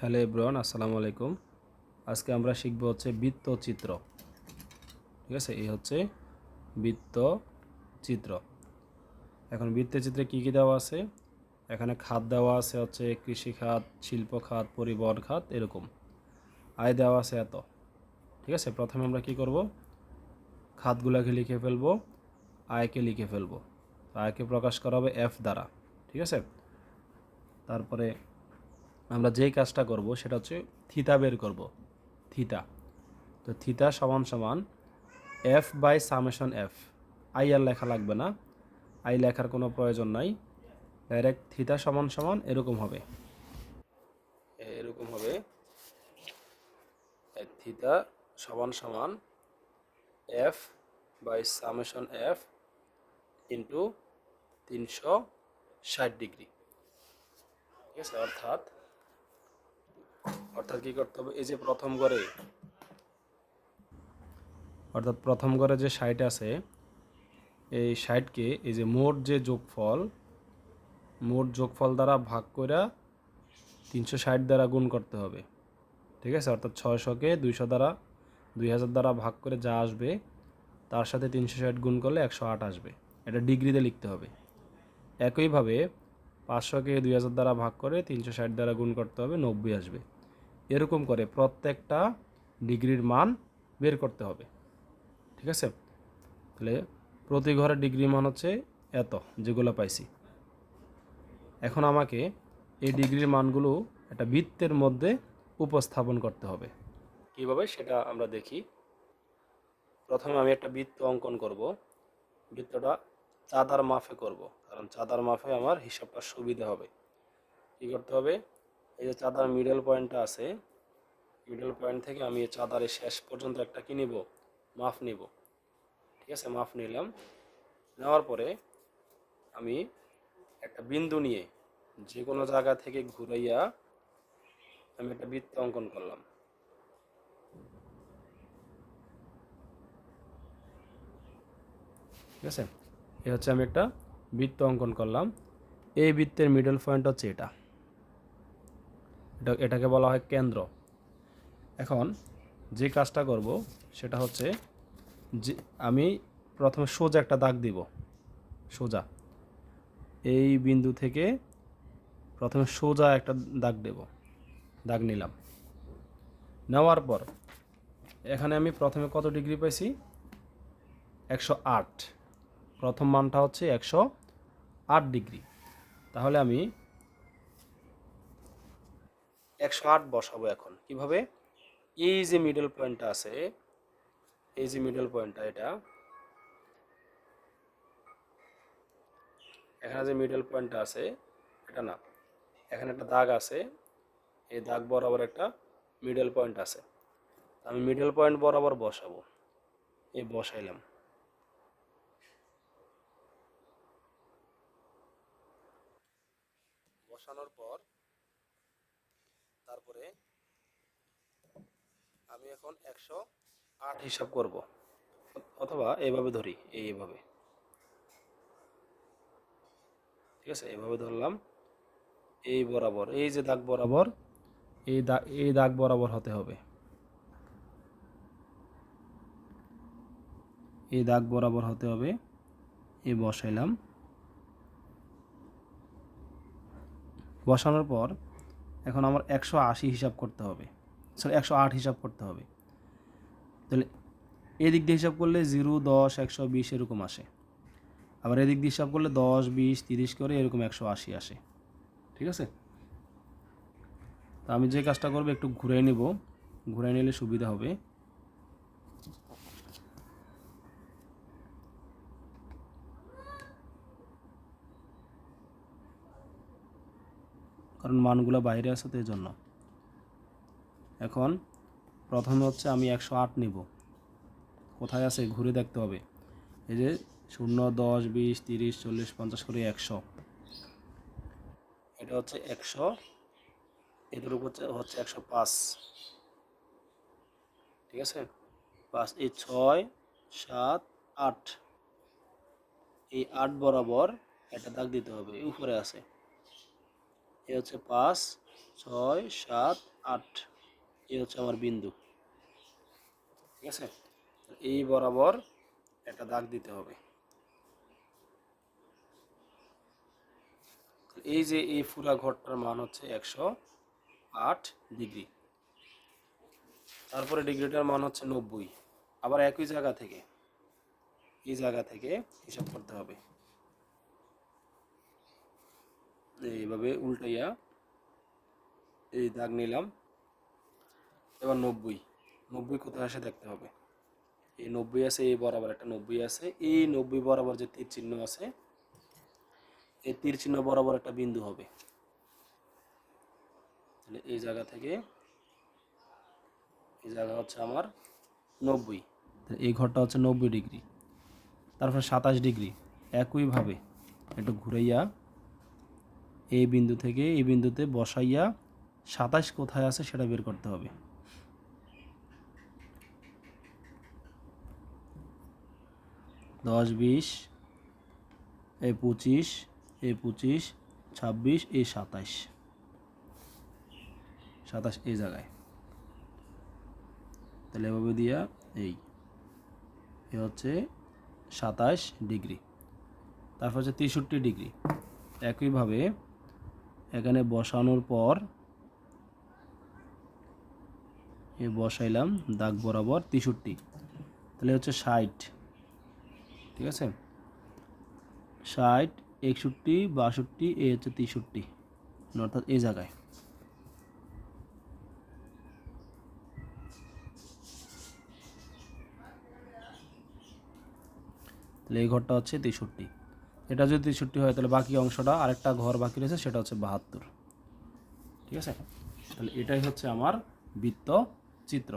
Hello এব্রন আসসালামু আলাইকুম। আজকে আমরা শিখব হচ্ছে বৃত্ত চিত্র ঠিক আছে? এই হচ্ছে বৃত্ত চিত্র এখন বৃত্তের চিত্রে কী কী দেওয়া আছে? এখানে খাত দেওয়া আছে হচ্ছে কৃষি খাত শিল্প খাত পরিবহন খাত এরকম। আয় দেওয়া আছে এত। ঠিক আছে? প্রথমে আমরা কি করব? খাতগুলোকে লিখে ফেলব, আয়কে লিখে ফেলব। আয়কে প্রকাশ করা হবে এফ দ্বারা। ঠিক আছে? তারপরে আমরা যেই কাজটা করব সেটা হচ্ছে থিতা বের করব। থিতা। তো থিতা সমান সমান F by summation F. I আর লেখা লাগবে না। আই লেখার কোনো প্রয়োজন নাই। ডাইরেক্ট থিতা সমান সমান এরকম হবে। এরকম হবে। থিতা সমান সমান F by summation F into তিনশো ষাট ডিগ্রি। ঠিক আছে? অর্থাৎ অর্থাৎ কি করতে হবে? এই যে প্রথম ঘরে, অর্থাৎ প্রথম ঘরে যে সাইট আছে, এই সাইটকে এই যে মোট যে যোগফল, মোট যোগফল দ্বারা ভাগ করে তিনশো ষাট দ্বারা গুণ করতে হবে। ঠিক আছে? অর্থাৎ ছয়শোকে দুইশো দ্বারা, দুই হাজার দ্বারা ভাগ করে যা আসবে, তার সাথে তিনশো ষাট গুণ করলে একশো আট আসবে। এটা ডিগ্রিতে লিখতে হবে। একইভাবে পাঁচশোকে দুই হাজার দ্বারা ভাগ করে তিনশো ষাট দ্বারা গুণ করতে হবে, নব্বই আসবে। এরকম করে প্রত্যেকটা ডিগ্রির মান বের করতে হবে। ঠিক আছে? তাহলে প্রতি ঘরে ডিগ্রি মান হচ্ছে এত যেগুলো পাইছি। এখন আমাকে এই ডিগ্রির মানগুলো একটা বৃত্তের মধ্যে উপস্থাপন করতে হবে। কীভাবে? সেটা আমরা দেখি। প্রথমে আমি একটা বৃত্ত অঙ্কন করব। বৃত্তটা চাঁদার মাফে করব। কারণ চাঁদার মাফে আমার হিসাবটা সুবিধা হবে। কী করতে হবে? এই যে চাঁদার মিডল পয়েন্টটা আছে মিডল পয়েন্ট থেকে আমি এই চাঁদার এই শেষ পর্যন্ত একটা কি নিব? মাফ নিব। ঠিক আছে? মাফ নিলাম। নেওয়ার পরে আমি একটা বিন্দু নিয়ে যে কোনো জায়গা থেকে ঘুরাইয়া আমি একটা বৃত্ত অঙ্কন করলাম। ঠিক আছে? এ হচ্ছে আমি একটা বৃত্ত অঙ্কন করলাম। এই বৃত্তের মিডল পয়েন্ট হচ্ছে এটা। এটা, এটাকে বলা হয় কেন্দ্র। এখন যে কাজটা করব, সেটা হচ্ছে যে আমি প্রথমে সোজা একটা দাগ দিব। সোজা। এই বিন্দু থেকে প্রথমে সোজা একটা দাগ দেব। দাগ নিলাম। নেওয়ার পর এখানে আমি প্রথমে কত ডিগ্রি পাইছি? একশো আট। প্রথম মানটা হচ্ছে একশো আট ডিগ্রি। তাহলে আমি একশো আট বসাবো এখন। কীভাবে? এই যে মিডল পয়েন্টটা আছে, এই যে মিডল পয়েন্টটা এটা, এখানে যে মিডল পয়েন্টটা আছে, এটা না, এখানে একটা দাগ আছে, এই দাগ বরাবর একটা মিডল পয়েন্ট আছে। আমি মিডল পয়েন্ট বরাবর বসাবো, এই বসাইলাম। বসানোর পর তারপরে আমি এখন একশো আট। হিসাব করব। অথবা এইভাবে ধরি, এই এইভাবে ঠিক আছে ধরলাম। এই বরাবর, এই যে দাগ বরাবর, এই দাগ এই দাগ বরাবর হতে হবে। এই দাগ বরাবর হতে হবে বসাইলাম। বসানোর পর এখন আমার একশো আশি হিসাব করতে হবে। সরি, একশো আট হিসাব করতে হবে। তাহলে এদিক দিয়ে হিসাব করলে জিরো, দশ, একশো বিশ এরকম আসে। আবার এদিক দিয়ে হিসাব করলে দশ, বিশ, তিরিশ করে এরকম একশো আশি আসে। ঠিক আছে? তা আমি যে কাজটা করব, একটু ঘুরে নেব। ঘুরে নিলে সুবিধা হবে। কারণ মানগুলো বাইরে আছে তো এই জন্য এখন প্রথমে হচ্ছে আমি একশো আট নিব। কোথায় আছে ঘুরে দেখতে হবে। এই যে শূন্য, দশ, বিশ, তিরিশ, চল্লিশ, পঞ্চাশ করে একশো। এটা হচ্ছে একশো। উপর হচ্ছে- হচ্ছে একশো পাঁচ। ঠিক আছে? পাঁচ, এই ছয়, সাত, আট। এই আট বরাবর একটা দাগ দিতে হবে। উপরে আছে। এ হচ্ছে পাঁচ, ছয়, সাত, আট। এই হচ্ছে আমার বিন্দু। ঠিক আছে? এই বরাবর একটা দাগ দিতে হবে। এই যে এই পুরা ঘরটার মান হচ্ছে একশো আট ডিগ্রি। তারপরে ডিগ্রিটার মান হচ্ছে নব্বই। আবার একই জায়গা থেকে, এই জায়গা থেকে হিসাব করতে হবে। এইভাবে উল্টাইয়া এই দাগ নিলাম। এবার নব্বই। নব্বই কোথায় আসে দেখতে হবে। এই নব্বই আছে এই বরাবর, একটা নব্বই আছে। এই নব্বই বরাবর যে তীর চিহ্ন আছে, এই তীর চিহ্ন বরাবর একটা বিন্দু হবে। তাহলে এই জায়গা থেকে, এই জায়গা হচ্ছে আমার নব্বই। এই ঘরটা হচ্ছে নব্বই ডিগ্রি। তারপর সাতাশ ডিগ্রি। একইভাবে একটু ঘুরাইয়া এই বিন্দু থেকে এই বিন্দুতে বসাইয়া সাতাশ কোথায় আছে সেটা বের করতে হবে। দশ, বিশ এই পঁচিশ এই পঁচিশ, ছাব্বিশ এই সাতাশ। সাতাশ এই জায়গায়। তাহলে এভাবে দিয়া এই। এ হচ্ছে সাতাশ ডিগ্রি। তারপর হচ্ছে তেষট্টি ডিগ্রি। একইভাবে এখানে বসানোর পর এ বসাইলাম দাগ বরাবর তেষট্টি। তাহলে হচ্ছে ষাট। ঠিক আছে? ষাট, একষট্টি, বাষট্টি, এ হচ্ছে তেষট্টি। অর্থাৎ এই জায়গায়। তাহলে এই ঘরটা হচ্ছে তেষট্টি। এটা যদি তেষট্টি হয়, তাহলে বাকি অংশটা আরেকটা ঘর বাকি রয়েছে, সেটা হচ্ছে বাহাত্তর। ঠিক আছে? তাহলে এটাই হচ্ছে আমার বৃত্ত চিত্র।